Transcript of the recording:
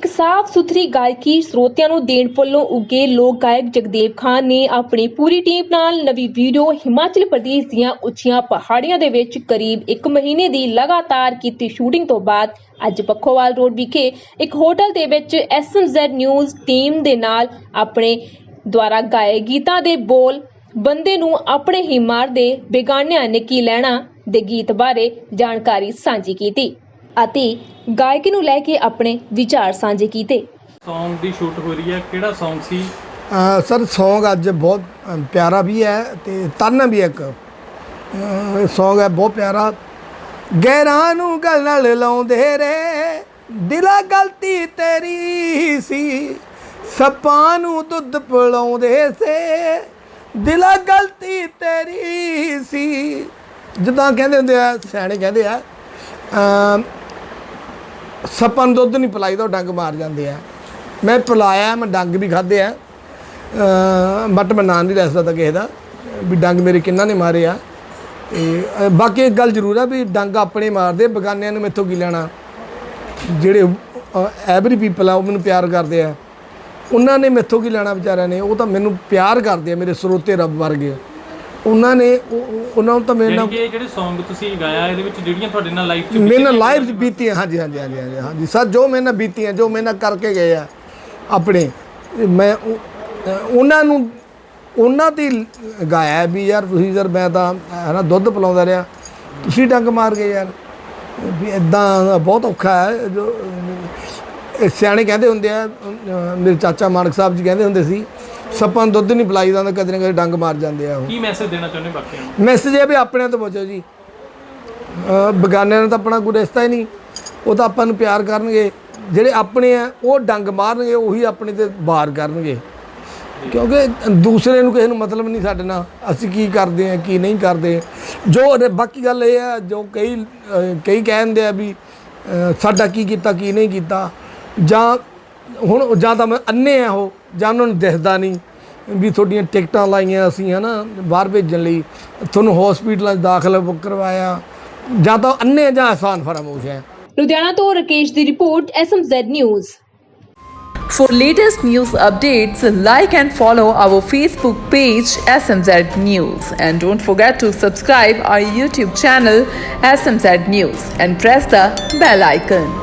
ਇੱਕ ਸਾਫ਼ ਸੁਥਰੀ ਗਾਇਕੀ ਸਰੋਤਿਆਂ ਨੂੰ ਦੇਣ ਵੱਲੋਂ ਉੱਗੇ ਲੋਕ ਗਾਇਕ ਜਗਦੇਵ ਖਾਨ ਨੇ ਆਪਣੀ ਪੂਰੀ ਟੀਮ ਨਾਲ ਨਵੀਂ ਵੀਡੀਓ ਹਿਮਾਚਲ ਪ੍ਰਦੇਸ਼ ਦੀਆਂ ਉੱਚੀਆਂ ਪਹਾੜੀਆਂ ਦੇ ਵਿੱਚ ਕਰੀਬ 1 ਮਹੀਨੇ ਦੀ ਲਗਾਤਾਰ ਕੀਤੀ ਸ਼ੂਟਿੰਗ ਤੋਂ ਬਾਅਦ ਅੱਜ ਪੱਖੋਵਾਲ ਰੋਡ ਵਿਖੇ ਇੱਕ ਹੋਟਲ ਦੇ ਵਿੱਚ ਐਸਐਮਜ਼ੈਡ ਨਿਊਜ਼ ਟੀਮ ਦੇ ਨਾਲ ਆਪਣੇ ਦੁਆਰਾ ਗਾਏ ਗੀਤਾਂ ਦੇ ਬੋਲ ਬੰਦੇ ਨੂੰ ਆਪਣੇ ਹੀ ਮਾਰਦੇ ਬੇਗਾਨਿਆਂ ਨੇ ਕੀ ਲੈਣਾ ਦੇ ਗੀਤ ਬਾਰੇ ਜਾਣਕਾਰੀ ਸਾਂਝੀ ਕੀਤੀ। ਅਤੇ ਗਾਇਕੀ ਨੂੰ ਲੈ ਕੇ ਆਪਣੇ ਵਿਚਾਰ ਸਾਂਝੇ ਕੀਤੇ। Song ਦੀ ਸ਼ੂਟ ਹੋ ਰਹੀ ਹੈ। ਕਿਹੜਾ Song ਸੀ? ਅ, ਸਰ Song ਅੱਜ ਬਹੁਤ ਅ, ਪਿਆਰਾ ਵੀ ਹੈ ਤੇ ਤਨ ਵੀ ਹੈ ਇੱਕ। Song ਹੈ ਬਹੁਤ ਪਿਆਰਾ। ਗਹਿਰਾਂ ਨੂੰ ਗਲ ਨਾਲ ਲਾਉਂਦੇ ਰੇ ਦਿਲਾ ਗਲਤੀ ਤੇਰੀ ਸੀ। ਸੱਪਾਂ ਨੂੰ ਦੁੱਧ ਪਿਲਾਉਂਦੇ ਸੇ। ਦਿਲਾ ਗਲਤੀ ਤੇਰੀ ਸੀ। ਜਿੱਦਾਂ ਕਹਿੰਦੇ ਹੁੰਦੇ ਆ ਸਿਆਣੇ ਕਹਿੰਦੇ ਆ ਅ, ਸੱਪਾਂ ਨੂੰ ਦੁੱਧ ਨਹੀਂ ਪਿਲਾਈਦਾ, ਉਹ ਡੰਗ ਮਾਰ ਜਾਂਦੇ ਆ। ਮੈਂ ਪਿਲਾਇਆ, ਮੈਂ ਡੰਗ ਵੀ ਖਾਦੇ ਆ। ਬਟ ਮੈਂ ਨਾਂ ਨਹੀਂ ਲੈ ਸਕਦਾ ਕਿਸੇ ਦਾ, ਵੀ ਡੰਗ ਮੇਰੇ ਕਿੰਨਾ ਨੇ ਮਾਰੇ ਆ। ਤੇ ਬਾਕੀ ਇੱਕ ਗੱਲ ਜ਼ਰੂਰ ਆ ਵੀ ਡੰਗ ਆਪਣੇ ਮਾਰਦੇ ਬਗਾਨਿਆਂ ਨੂੰ ਮੈਥੋਂ ਕੀ ਲੈਣਾ। ਜਿਹੜੇ ਐਵਰੀ ਪੀਪਲ ਆ, ਉਹ ਮੈਨੂੰ ਪਿਆਰ ਕਰਦੇ ਆ। ਉਹਨਾਂ ਨੇ ਮੈਥੋਂ ਕੀ ਲੈਣਾ ਵਿਚਾਰਿਆਂ ਨੇ? ਉਹ ਤਾਂ ਮੈਨੂੰ ਪਿਆਰ ਕਰਦੇ ਆ, ਮੇਰੇ ਸਰੋਤੇ ਰੱਬ ਵਰਗੇ। ਉਹਨਾਂ ਨੇ ਉਹ- ਉਹ- ਉਹਨਾਂ ਨੂੰ ਤਾਂ ਮੇਰੇ ਨਾਲ ਯਾਨੀ ਕਿ ਇਹ ਜਿਹੜੇ Song ਤੁਸੀਂ ਗਾਇਆ ਇਹਦੇ ਵਿੱਚ ਜਿਹੜੀਆਂ ਤੁਹਾਡੇ ਨਾਲ ਲਾਈਫ 'ਚ ਮੇਰੇ ਨਾਲ ਲਾਈਵ ਬੀਤੀਆਂ। ਹਾਂਜੀ ਹਾਂਜੀ ਹਾਂਜੀ ਹਾਂਜੀ ਹਾਂਜੀ। ਸਰ ਜੋ ਮੇਰੇ ਨਾਲ ਬੀਤੀਆਂ ਜੋ ਮੇਰੇ ਨਾਲ ਕਰਕੇ ਗਏ ਆ ਆਪਣੇ ਮੈਂ ਉਹ- ਅਹ ਉਹਨਾਂ ਨੂੰ ਉਹਨਾਂ ਦੀ ਗਾਇਆ ਵੀ ਯਾਰ ਤੁਸੀਂ ਯਾਰ ਮੈਂ ਤਾਂ ਹੈ ਨਾ ਦੁੱਧ ਪਿਲਾਉਂਦਾ ਰਿਹਾ। ਤੁਸੀਂ ਡੰਗ ਮਾਰ ਗਏ ਯਾਰ। ਵੀ ਇਦਾਂ ਬਹੁਤ ਔਖਾ ਹੈ। ਜੋ ਇਹ ਸਿਆਣੇ ਕਹਿੰਦੇ ਹੁੰਦੇ ਆ ਅਹ ਮੇਰੇ ਚਾਚਾ ਮਾਨਕ ਸਾਹਿਬ ਜੀ ਕਹਿੰਦੇ ਹੁੰਦੇ ਸੀ ਸੱਪਾਂ ਨੂੰ ਦੁੱਧ ਨਹੀਂ ਪਿਲਾਈ ਜਾਂਦਾ ਕਦੇ ਨਾ ਕਦੇ ਡੰਗ ਮਾਰ ਜਾਂਦੇ ਆ ਉਹ। ਕੀ ਮੈਸੇਜ ਦੇਣਾ ਚਾਹੁੰਦੇ ਬਾਕੀਆਂ ਨੂੰ? ਮੈਸੇਜ ਇਹ ਵੀ ਆਪਣਿਆਂ ਤੋਂ ਬਚੋ ਜੀ। ਅਹ ਬਗਾਨਿਆਂ ਨਾਲ ਤਾਂ ਆਪਣਾ ਕੋਈ ਰਿਸ਼ਤਾ ਹੀ ਨਹੀਂ। ਉਹ ਤਾਂ ਆਪਾਂ ਨੂੰ ਪਿਆਰ ਕਰਨਗੇ। ਜਿਹੜੇ ਆਪਣੇ ਆ ਉਹ ਡੰਗ ਮਾਰਨਗੇ ਉਹੀ ਆਪਣੇ ਤੇ ਵਾਰ ਕਰਨਗੇ। ਕਿਉਂਕਿ ਦੂਸਰੇ ਨੂੰ ਕਿਸੇ ਨੂੰ ਮਤਲਬ ਨਹੀਂ ਸਾਡੇ ਨਾਲ। ਅਸੀਂ ਕੀ ਕਰਦੇ ਆ ਕੀ ਨਹੀਂ ਕਰਦੇ। ਜੋ ਰ- ਬਾਕੀ ਗੱਲ ਇਹ ਆ ਜੋ ਕਈ ਅਹ, ਕਈ ਕਹਿੰਦੇ ਆ ਵੀ ਅਹ, ਸਾਡਾ ਕੀ ਕੀਤਾ ਕੀ ਨਹੀਂ ਕੀਤਾ। ਜਾਂ ਹੁਣ ਜਾਂ ਤਾਂ ਮੈਂ ਅੰਨੇ ਆ ਉਹ ਜਾਂ ਉਹਨਾਂ ਨੂੰ ਦਿਖਦਾ ਨਹੀਂ ਵੀ ਤੁਹਾਡੀਆਂ ਟਿਕਟਾਂ ਲਾਈਆਂ ਅਸੀਂ ਹਨਾ ਬਾਹਰ ਭੇਜਣ ਲਈ ਤੁਹਾਨੂੰ ਹਸਪੀਟਲਾਂ 'ਚ ਦਾਖਲ ਕਰਵਾਇਆ ਜਾਂ ਤਾਂ ਅੰਨੇ ਜਾਂ ਆਸਾਨ ਫਰਮੋਸ਼ ਹੈ ਲੁਧਿਆਣਾ ਤੋਂ ਰਕੇਸ਼ ਦੀ report SMZ news For latest news updates, like and follow our Facebook page SMZ News and don't forget to subscribe our YouTube channel SMZ News and press the bell icon.